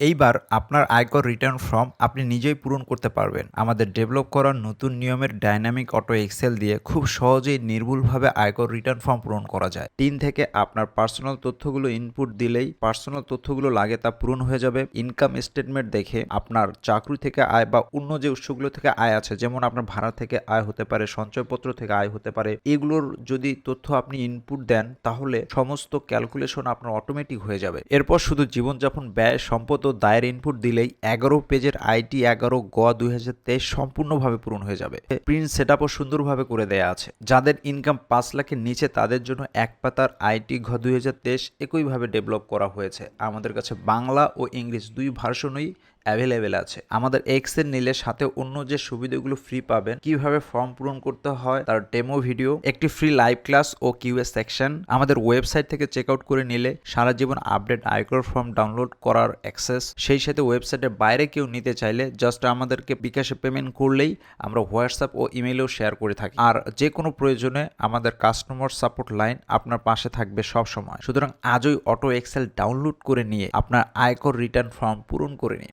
এইবার আপনার আয়কর রিটার্ন ফর্ম আপনি নিজেই পূরণ করতে পারবেন। আমাদের ডেভেলপ করা নতুন নিয়মের ডাইনামিক অটো এক্সেল দিয়ে খুব সহজেই নির্ভুলভাবে আয়কর রিটার্ন ফর্ম পূরণ করা যায়। তিন থেকে আপনার পার্সোনাল তথ্যগুলো ইনপুট দিলেই পার্সোনাল তথ্যগুলো লাগে তা পূরণ হয়ে যাবে। ইনকাম স্টেটমেন্ট দেখে আপনার চাকরি থেকে আয় বা অন্য যে উৎসগুলো থেকে আয় আছে, যেমন আপনার ভাড়া থেকে আয় হতে পারে, সঞ্চয়পত্র থেকে আয় হতে পারে, এগুলোর যদি তথ্য আপনি ইনপুট দেন, তাহলে সমস্ত ক্যালকুলেশন আপনার অটোমেটিক হয়ে যাবে। এরপর শুধু জীবনযাপন ব্যয়, সম্পদ দায়ের ইনপুট দিলেই এগারো পেজের আইটি এগারো গ দুই হাজার তেইশ সম্পূর্ণভাবে পূরণ হয়ে যাবে। প্রিন্ট সেট আপও সুন্দরভাবে করে দেয়া আছে। যাদের ইনকাম পাঁচ লাখের নিচে তাদের জন্য এক পাতার আইটি ঘ দুই হাজার তেইশ একইভাবে ডেভেলপ করা হয়েছে। আমাদের কাছে বাংলা ও ইংলিশ দুই ভার্সনই অ্যাভেলেবেল আছে। আমাদের এক্সের নিলে সাথে অন্য যে সুবিধাগুলো ফ্রি পাবেন, কীভাবে ফর্ম পূরণ করতে হয় তার ডেমো ভিডিও একটি ফ্রি লাইভ ক্লাস ও কিউএস সেকশন আমাদের ওয়েবসাইট থেকে চেক আউট করে নিলে সারা জীবন আপডেট আয়কর ফর্ম ডাউনলোড করার অ্যাক্সেস সেই সাথে ওয়েবসাইটের বাইরে কেউ নিতে চাইলে জাস্ট আমাদেরকে বিকাশে পেমেন্ট করলেই আমরা হোয়াটসঅ্যাপ ও ইমেইলেও শেয়ার করে থাকি। আর যে কোনো প্রয়োজনে আমাদের কাস্টমার সাপোর্ট লাইন আপনার পাশে থাকবে সব সময় সুতরাং আজই অটো এক্সেল ডাউনলোড করে নিয়ে আপনার আয়কর রিটার্ন ফর্ম পূরণ করে নিন।